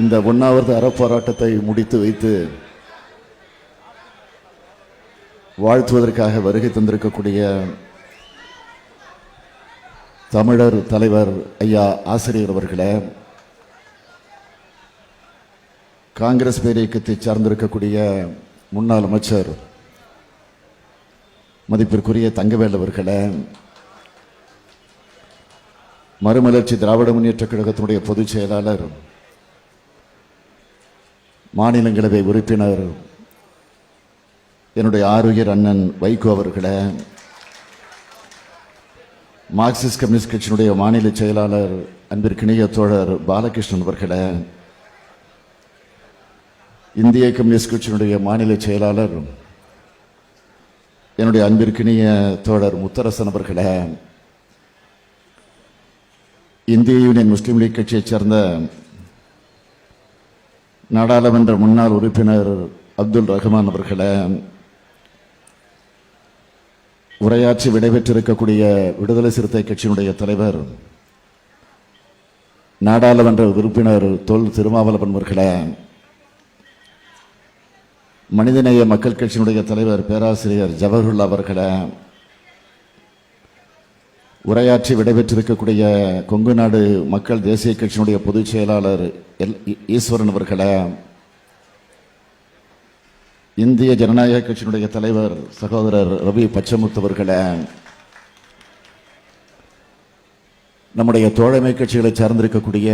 இந்த ஒன்றாவது அறப்போராட்டத்தை முடித்து வைத்து வாழ்த்துவதற்காக வருகை தந்திருக்கக்கூடிய தமிழர் தலைவர் ஐயா ஆசிரியர் அவர்களே காங்கிரஸ் பேரியக்கத்தை சார்ந்திருக்கக்கூடிய முன்னாள் அமைச்சர் மதிப்பிற்குரிய தங்கவேல் அவர்களே மறுமலர்ச்சி திராவிட முன்னேற்ற கழகத்தினுடைய பொதுச் செயலாளர் மாநிலங்களவை உறுப்பினர் என்னுடைய ஆரோக்கியர் அண்ணன் வைகோ அவர்களை மார்க்சிஸ்ட் கம்யூனிஸ்ட் கட்சியினுடைய மாநில செயலாளர் அன்பிற்கிணைய தோழர் பாலகிருஷ்ணன் அவர்களை இந்திய கம்யூனிஸ்ட் கட்சியினுடைய மாநில செயலாளர் என்னுடைய அன்பிற்கினிய தோழர் முத்தரசன் அவர்களே இந்திய யூனியன் முஸ்லீம் லீக் கட்சியைச் சேர்ந்த நாடாளுமன்ற முன்னாள் உறுப்பினர் அப்துல் ரஹ்மான் அவர்களை உரையாற்றி விடைபெற்றிருக்கக்கூடிய விடுதலை சிறுத்தை கட்சியினுடைய தலைவர் நாடாளுமன்ற உறுப்பினர் தொல் திருமாவளவன் அவர்களை மனிதநேய மக்கள் கட்சியினுடைய தலைவர் பேராசிரியர் ஜவஹர்லா அவர்களை உரையாற்றி விடைபெற்றிருக்கக்கூடிய கொங்கு நாடு மக்கள் தேசிய கட்சியினுடைய பொதுச் செயலாளர் எல் ஈஸ்வரன் அவர்களே இந்திய ஜனநாயக கட்சியினுடைய தலைவர் சகோதரர் ரவி பச்சமுத்து அவர்களே நம்முடைய தோழமை கட்சிகளை சார்ந்திருக்கக்கூடிய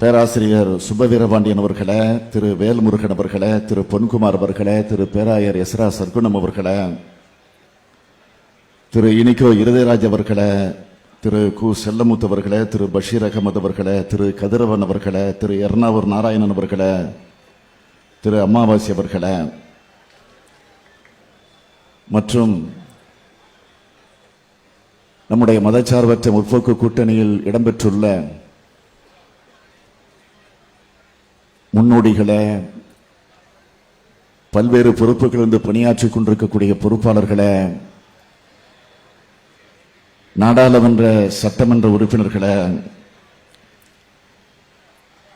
பேராசிரியர் சுபவீரபாண்டியன் அவர்களே திரு வேல்முருகன் அவர்களே திரு பொன்குமார் அவர்களே திரு பேராயர் எஸ்ரா சர்க்குணம் அவர்களே திரு இனிகோ இருதயராஜ் அவர்களை திரு கு செல்லமுத்து அவர்களே திரு பஷீர் அகமது அவர்களே திரு கதிரவன் அவர்களே திரு எர்ணாவூர் நாராயணன் அவர்களே திரு அம்மாவாசி அவர்களே மற்றும் நம்முடைய மதச்சார்பற்ற முற்போக்கு கூட்டணியில் இடம்பெற்றுள்ள முன்னோடிகளே பல்வேறு பொறுப்புகளிலிருந்து பணியாற்றி கொண்டிருக்கக்கூடிய பொறுப்பாளர்களே நாடாளுமன்ற சட்டமன்ற உறுப்பினர்களை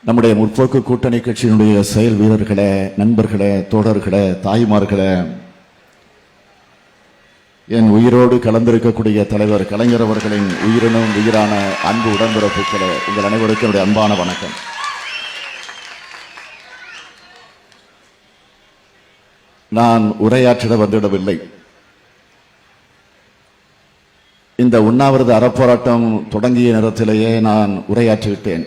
நம்முடைய முற்போக்கு கூட்டணி கட்சியினுடைய செயல் வீரர்களே நண்பர்களே தோழர்களை தாய்மார்களை என் உயிரோடு கலந்திருக்கக்கூடிய தலைவர் கலைஞர் அவர்களின் உயிரினும் உயிரான அன்பு உடன்பிறப்புகளை உங்கள் அனைவருக்கும் என்னுடைய அன்பான வணக்கம். நான் உரையாற்றிட வந்துவிடவில்லை இந்த உண்ணாவிரத அறப்போராட்டம் தொடங்கிய நேரத்திலேயே நான் உரையாற்றிவிட்டேன்.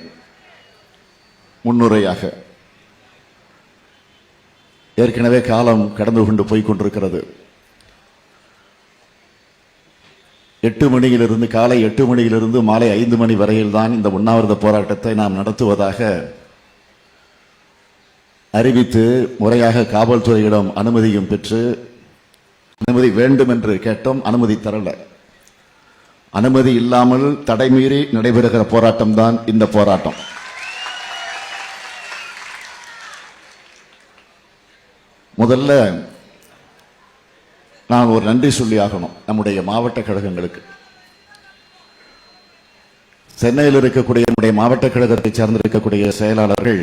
முன்னுரையாக. ஏற்கனவே காலம் கடந்து கொண்டு போய் கொண்டிருக்கிறது. எட்டு மணியிலிருந்து காலை எட்டு மணியிலிருந்து மாலை ஐந்து மணி வரையில் தான் இந்த உண்ணாவிரத போராட்டத்தை நாம் நடத்துவதாக அறிவித்து முறையாக காவல்துறையிடம் அனுமதியும் பெற்று அனுமதி வேண்டும் என்று கேட்டோம் அனுமதி தரலை. அனுமதி இல்லாமல் தடைமீறி நடைபெறுகிற போராட்டம் தான் இந்த போராட்டம். முதல்ல நான் ஒரு நன்றி சொல்லி ஆகணும் நம்முடைய மாவட்ட கழகங்களுக்கு. சென்னையில் இருக்கக்கூடிய நம்முடைய மாவட்ட கழகத்தை சார்ந்திருக்கக்கூடிய செயலாளர்கள்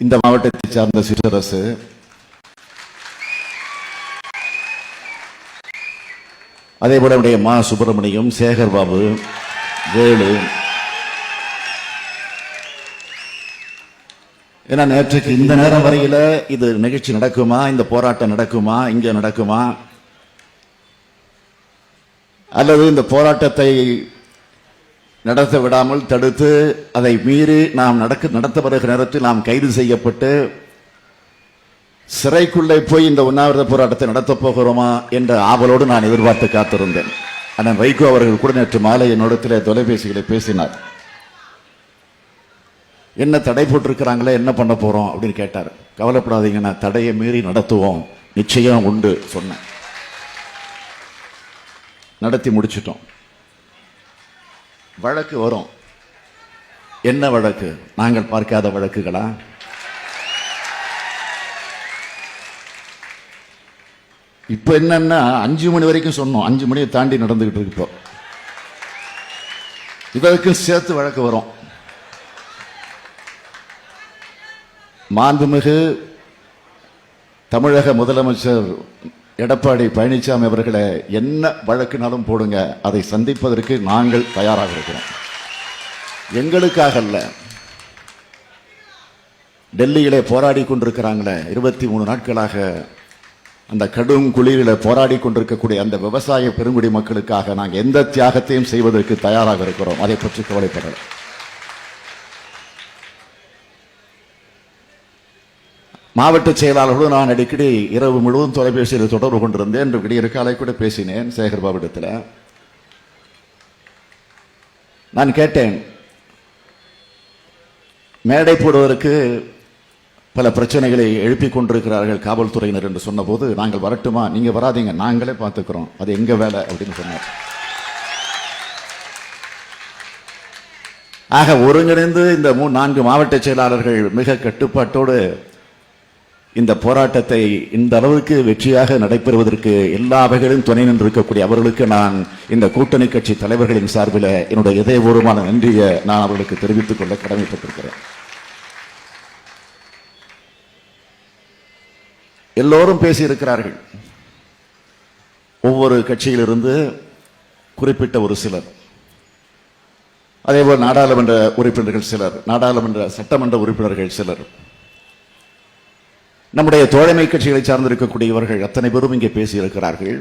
இந்த மாவட்டத்தை சார்ந்த சிற்றரசு அதே போல நம்முடைய மா சுப்பிரமணியம் சேகர் பாபு வேலு. ஏன்னா நேற்றுக்கு இந்த நேரம் வரையில் இது நிகழ்ச்சி நடக்குமா? இந்த போராட்டம் நடக்குமா? இங்கே நடக்குமா? அல்லது இந்த போராட்டத்தை நடத்த விடாமல் தடுத்து அதை மீறி நாம் நடக்க நடத்த வருகிற நேரத்தில் நாம் கைது செய்யப்பட்டு சிறைக்குள்ளே போய் இந்த உண்ணாவிரத போராட்டத்தை நடத்தப் போகிறோமா என்ற ஆவலோடு நான் எதிர்பார்த்து காத்திருந்தேன். ஆனால் வைகோ அவர்கள் கூட நேற்று மாலை என்னிடத்தில் தொலைபேசிகளை பேசினார். என்ன தடை போட்டிருக்கிறாங்களே என்ன பண்ண போகிறோம் அப்படின்னு கேட்டார். கவலைப்படாதீங்க நான் தடையை மீறி நடத்துவோம். நிச்சயம் உண்டு சொன்னேன். நடத்தி முடிச்சிட்டோம். வழக்கு வரும். என்ன வழக்கு? நாங்கள் பார்க்காத வழக்குகளா? இப்போ என்னன்னா அஞ்சு மணி வரைக்கும் சொன்னோம். அஞ்சு மணியை தாண்டி நடந்துகிட்டு இருக்கு இப்போ. இதற்கும் சேர்த்து வழக்கு வரும். மாண்புமிகு தமிழக முதலமைச்சர் எடப்பாடி பழனிசாமி அவர்களை என்ன வழக்குனாலும் போடுங்க. அதை சந்திப்பதற்கு நாங்கள் தயாராக இருக்கிறோம். எங்களுக்காக அல்ல டெல்லியிலே போராடி கொண்டிருக்கிறாங்களே இருபத்தி மூணு நாட்களாக அந்த கடும் குளிரில் போராடி கொண்டிருக்கக்கூடிய அந்த விவசாய பெருங்குடி மக்களுக்காக நாங்கள் எந்த தியாகத்தையும் செய்வதற்கு தயாராக இருக்கிறோம். அதை பற்றி கவலைப்படல. மாவட்ட செயலாளர்களும் நான் அடிக்கடி இரவு முழுவதும் தொலைபேசியில் தொடர்பு கொண்டிருந்தேன். என்று விடிய காலை கூட பேசினேன் சேகர் பாபிடத்தில் நான் கேட்டேன் மேடை போடுவதற்கு பல பிரச்சனைகளை எழுப்பிக் கொண்டிருக்கிறார்கள் காவல்துறையினர் என்று சொன்னபோது நாங்கள் வரட்டுமா? நீங்கள் வராதீங்க. நாங்களே பார்த்துக்கிறோம். அது எங்கள் வேலை? அப்படின்னு சொன்னார். ஆக ஒருங்கிணைந்து இந்த மூ நான்கு மாவட்ட செயலாளர்கள் மிக கட்டுப்பாட்டோடு இந்த போராட்டத்தை இந்த அளவுக்கு வெற்றியாக நடைபெறுவதற்கு எல்லா வகையிலும் துணை நின்றிருக்கக்கூடிய அவர்களுக்கு நான் இந்த கூட்டணி கட்சி தலைவர்களின் சார்பில் என்னுடைய இதயபூர்வமான நன்றியை நான் அவர்களுக்கு தெரிவித்துக் கொள்ள கடமைப்பட்டிருக்கிறேன். எல்லோரும் பேசியிருக்கிறார்கள். ஒவ்வொரு கட்சியிலிருந்து குறிப்பிட்ட ஒரு சிலர். அதேபோல் நாடாளுமன்ற உறுப்பினர்கள் சிலர் நாடாளுமன்ற சட்டமன்ற உறுப்பினர்கள் சிலர். நம்முடைய தோழமை கட்சிகளை சார்ந்திருக்கக்கூடியவர்கள் அத்தனை பேரும் இங்கே பேசியிருக்கிறார்கள்.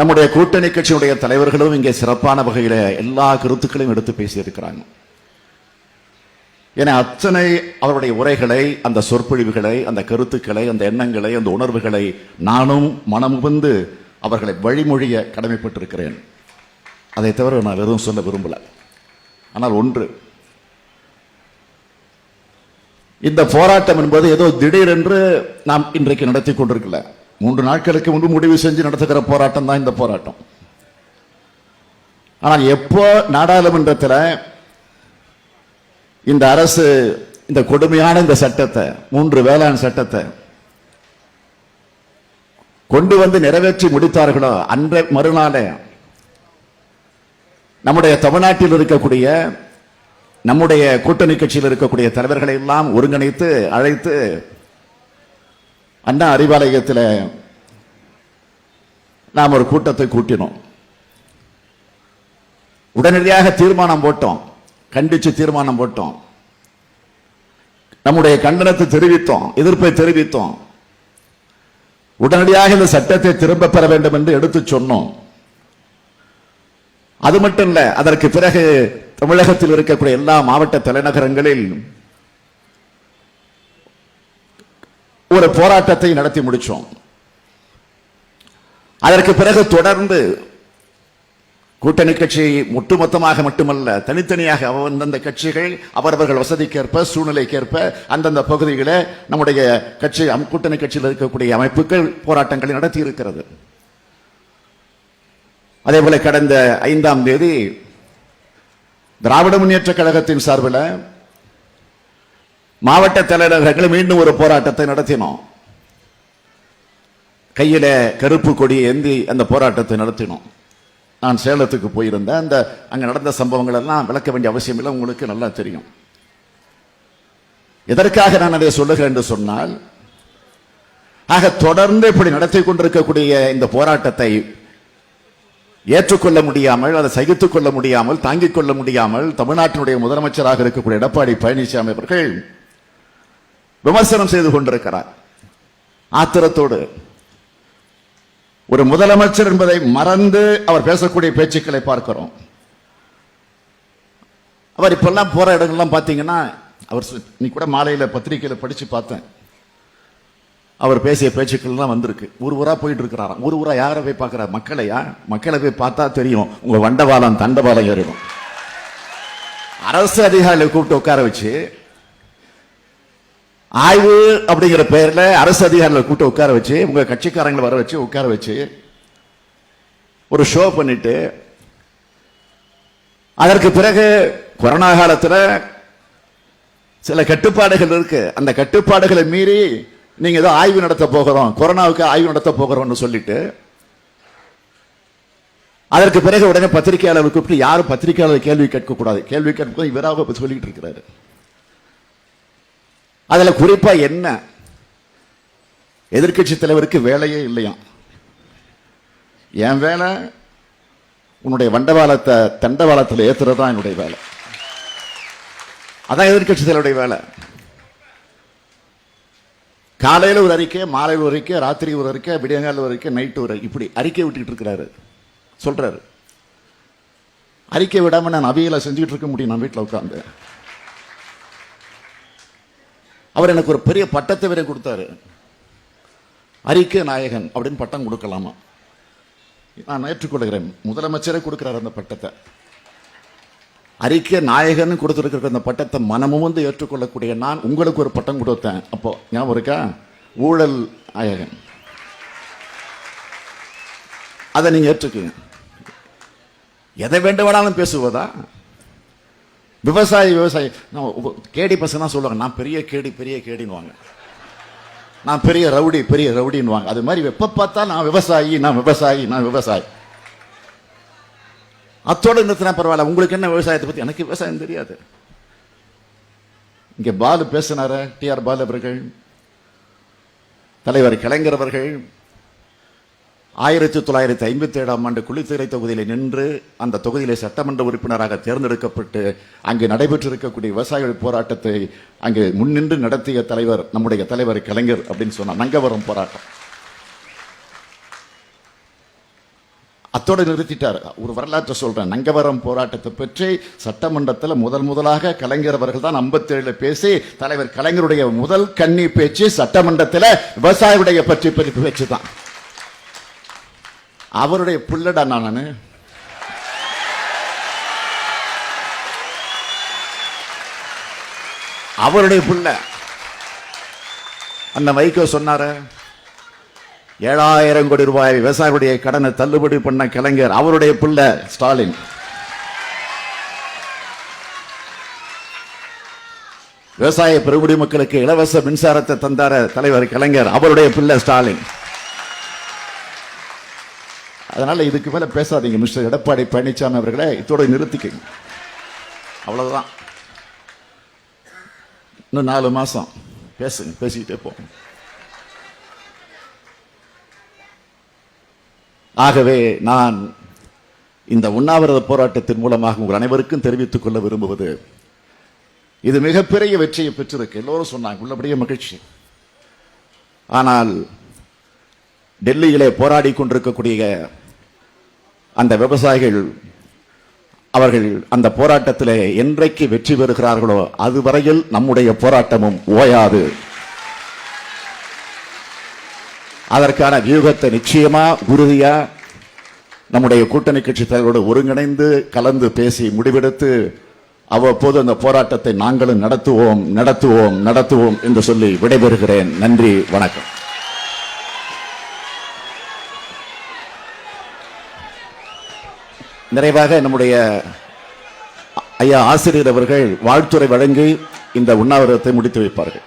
நம்முடைய கூட்டணி கட்சியுடைய தலைவர்களும் இங்கே சிறப்பான வகையில எல்லா கருத்துக்களையும் எடுத்து பேசியிருக்கிறாங்க. என அத்தனை அவருடைய உரைகளை அந்த சொற்பொழிவுகளை அந்த கருத்துக்களை அந்த எண்ணங்களை அந்த உணர்வுகளை நானும் மனமுவந்து அவர்களை வழிமொழிய கடமைப்பட்டிருக்கிறேன். அதை தவிர நான் வெறும் சொல்ல விரும்பல. ஆனால் ஒன்று இந்த போராட்டம் என்பது ஏதோ திடீரென்று நாம் இன்றைக்கு நடத்தி கொண்டிருக்கல. மூன்று நாட்களுக்கு முன்பு முடிவு செஞ்சு நடத்துகிற போராட்டம் தான் இந்த போராட்டம். ஆனால் எப்போ நாடாளுமன்றத்தில் இந்த அரசு இந்த கொடுமையான இந்த சட்டத்தை மூன்று வேளாண் சட்டத்தை கொண்டு வந்து நிறைவேற்றி முடித்தார்களோ அன்றை மறுநாளே நம்முடைய தமிழ்நாட்டில் இருக்கக்கூடிய நம்முடைய கூட்டணி கட்சியில் இருக்கக்கூடிய தலைவர்களை எல்லாம் ஒருங்கிணைத்து அழைத்து அண்ணா அறிவாலயத்தில் நாம் ஒரு கூட்டத்தை கூட்டினோம். உடனடியாக தீர்மானம் போட்டோம். கண்டிச்சு தீர்மானம் போட்டோம். நம்முடைய கண்டனத்தை தெரிவித்தோம் எதிர்ப்பை தெரிவித்தோம். உடனடியாக இந்த சட்டத்தை திரும்ப பெற வேண்டும் என்று எடுத்து சொன்னோம். அது மட்டும் இல்ல அதற்கு பிறகு தமிழகத்தில் இருக்கக்கூடிய எல்லா மாவட்ட தலைநகரங்களில் ஒரு போராட்டத்தை நடத்தி முடிச்சோம். அதற்கு பிறகு தொடர்ந்து கூட்டணி கட்சி ஒட்டுமொத்தமாக மட்டுமல்ல தனித்தனியாக அந்தந்த கட்சிகள் அவரவர்கள் வசதிக்கேற்ப சூழ்நிலைக்கேற்ப அந்தந்த பகுதிகளை நம்முடைய கட்சி அம்- கூட்டணி கட்சியில் இருக்கக்கூடிய அமைப்புகள் போராட்டங்களை நடத்தி இருக்கிறது அதே போல கடந்த ஐந்தாம் தேதி திராவிட முன்னேற்ற கழகத்தின் சார்பில் மாவட்ட தலைநகர்கள் மீண்டும் ஒரு போராட்டத்தை நடத்தினோம். கையில கருப்பு கொடியை ஏந்தி அந்த போராட்டத்தை நடத்தினோம். நான் சேலத்துக்கு போயிருந்தேன். அந்த அங்க நடந்த சம்பவங்கள் எல்லாம் விளக்க வேண்டிய அவசியம் இல்லை. உங்களுக்கு நல்லா தெரியும். எதற்காக நான் அதை சொல்லுகிறேன் என்று சொன்னால் ஆக தொடர்ந்து இப்படி நடத்தி கொண்டிருக்கக்கூடிய இந்த போராட்டத்தை ஏற்றுக்கொள்ள முடியாமல் அதை சகித்துக் கொள்ள முடியாமல் தாங்கிக் கொள்ள முடியாமல் தமிழ்நாட்டினுடைய முதலமைச்சராக இருக்கக்கூடிய எடப்பாடி பழனிசாமி அவர்கள் விமர்சனம் செய்து கொண்டிருக்கிறார். ஆத்திரத்தோடு ஒரு முதலமைச்சர் என்பதை மறந்து அவர் பேசக்கூடிய பேச்சுக்களை பார்க்கிறோம். அவர் இப்பெல்லாம் போற இடங்கள்லாம் பார்த்தீங்கன்னா அவர் நீ கூட மாலையில் பத்திரிகையில் படிச்சு பார்த்தேன். அவர் பேசிய பேச்சுக்கள்லாம் வந்திருக்கு. ஊர் ஊரா போயிட்டு இருக்கிறாராம் ஊர் ஊரா யாரை போய் பார்க்கிறார்? மக்களையா மக்களை போய் பார்த்தா தெரியும். உங்க வண்டவாளம் தண்டவாளம் ஏறிடும். அரசு அதிகாரிகளை கூப்பிட்டு உட்கார வச்சு ஆய்வு அப்படிங்கிற பெயரில் அரசு அதிகாரிகளை கூட்ட உட்கார வச்சு உங்கள் கட்சிக்காரங்களை வர வச்சு உட்கார வச்சு ஒரு ஷோ பண்ணிட்டு அதற்கு பிறகு கொரோனா காலத்தில் சில கட்டுப்பாடுகள் இருக்கு. அந்த கட்டுப்பாடுகளை மீறி நீங்க ஏதோ ஆய்வு நடத்த போகிறோம் கொரோனாவுக்கு ஆய்வு நடத்த போகிறோம்னு சொல்லிட்டு அதற்கு பிறகு உடனே பத்திரிகையாளர் கூப்பிட்டு யாரும் பத்திரிகையாளர் கேள்வி கேட்கக்கூடாது. கேள்வி கேட்க இவராக சொல்லிட்டு இருக்கிறாரு. அதுல குறிப்பாக என்ன? எதிர்க்கட்சி தலைவருக்கு வேலையே இல்லையாம் என் வேலை உன்னுடைய வண்டவாளத்தை தண்டவாளத்தில் ஏத்துறது தான் என்னுடைய வேலை. அதான் எதிர்க்கட்சி தலைவருடைய வேலை. காலையில் ஒரு அறிக்கை மாலையில் ஒரு அறிக்கை ராத்திரி ஒரு அறிக்கை விடியங்கால ஒரு அறிக்கை நைட்டு ஒரு இப்படி அறிக்கை விட்டுக்கிட்டு இருக்கிறாரு. சொல்றாரு. அறிக்கை விடாம நான் அவியலை செஞ்சுக்கிட்டு இருக்க முடியும் நான் வீட்டில் உட்காந்து அவர் எனக்கு ஒரு பெரிய பட்டத்தை வேற கொடுத்தாரு. அறிக்கை நாயகன் அப்படின்னு பட்டம் கொடுக்கலாமா? நான் ஏற்றுக்கொள்கிறேன். முதலமைச்சரே கொடுக்குறாரு அந்த பட்டத்தை. அறிக்கை நாயகன் கொடுத்திருக்கிற அந்த பட்டத்தை மனமும் வந்து ஏற்றுக்கொள்ளக்கூடிய நான் உங்களுக்கு ஒரு பட்டம் கொடுத்தேன். அப்போ ஞாபகம் இருக்கா? ஊழல் நாயகன். அதை நீங்க ஏற்றுக்குங்க. எதை வேண்டுமானாலும் பேசுவதா? விவசாயி விவசாயி. நான் கேடி பசங்க தான் சொல்லுவாங்க நான் பெரிய கேடி பெரிய கேடின்னுவாங்க. நான் பெரிய ரவுடி பெரிய ரவுடின்னுவாங்க. அது மாதிரி எப்ப பார்த்தா நான் விவசாயி நான் விவசாயி நான் விவசாயி. அத்தோட நிறுத்தினா பரவாயில்ல. உங்களுக்கு என்ன விவசாயத்தை பத்தி? எனக்கு விவசாயம் தெரியாது. இங்க பாலு பேசினார டி ஆர் பாலு அவர்கள் தலைவர் கலைஞர் அவர்கள் ஆயிரத்தி தொள்ளாயிரத்தி ஐம்பத்தி ஏழாம் ஆண்டு குளித்துறை தொகுதியில் நின்று அந்த தொகுதியிலே சட்டமன்ற உறுப்பினராக தேர்ந்தெடுக்கப்பட்டு அங்கு நடைபெற்றிருக்கக்கூடிய விவசாயிகள் போராட்டத்தை அங்கு முன்னின்று நடத்திய தலைவர் நம்முடைய தலைவர் கலைஞர் அப்படின்னு சொன்னார் நங்கவரம் போராட்டம். அத்தோடு நிறுத்திட்டார். ஒரு வரலாற்றை சொல்றேன். நங்கவரம் போராட்டத்தை பற்றி சட்டமன்றத்தில் முதல் முதலாக கலைஞர் அவர்கள் தான் ஐம்பத்தேழுல பேசி தலைவர் கலைஞருடைய முதல் கன்னி பேச்சு சட்டமன்றத்தில் விவசாயியுடைய பற்றி பற்றி பேச்சு தான் அவருடைய புள்ளடா நான் அவருடைய புள்ள அந்த வைகோ சொன்னார ஏழாயிரம் கோடி ரூபாய் விவசாயிகளுடைய கடனை தள்ளுபடி பண்ண கலைஞர் அவருடைய புள்ள ஸ்டாலின். விவசாய பெருமுடி மக்களுக்கு இலவச மின்சாரத்தை தந்தார தலைவர் கலைஞர் அவருடைய பிள்ளை ஸ்டாலின். அதனால இதுக்கு மேலே பேசாதீங்க மிஸ்டர் எடப்பாடி பழனிசாமி அவர்களை இதோட நிறுத்திக்கங்க. அவ்வளவுதான். இன்னும் நாலு மாசம். பேசுங்க பேசிக்கிட்டே போங்க. ஆகவே நான் இந்த உண்ணாவிரத போராட்டத்தின் மூலமாக உங்கள் அனைவருக்கும் தெரிவித்துக் கொள்ள விரும்புவது இது மிகப்பெரிய வெற்றியை பெற்றிருக்கு. எல்லோரும் சொன்னாங்க உள்ளபடியே மகிழ்ச்சி. ஆனால் டெல்லியிலே போராடி கொண்டிருக்கக்கூடிய அந்த விவசாயிகள் அவர்கள் அந்த போராட்டத்திலே என்றைக்கு வெற்றி பெறுகிறார்களோ அதுவரையில் நம்முடைய போராட்டமும் ஓயாது. அதற்கான வியூகத்தை நிச்சயமா உறுதியா நம்முடைய கூட்டணி கட்சி தலைவரோடு ஒருங்கிணைந்து கலந்து பேசி முடிவெடுத்து அவ்வப்போது அந்த போராட்டத்தை நாங்களும் நடத்துவோம் நடத்துவோம் நடத்துவோம் என்று சொல்லி விடைபெறுகிறேன். நன்றி வணக்கம். நிறைவாக நம்முடைய ஐயா ஆசிரியர் அவர்கள் வாழ்த்துறை வழங்கி இந்த உண்ணாவிரதத்தை முடித்து வைப்பார்கள்.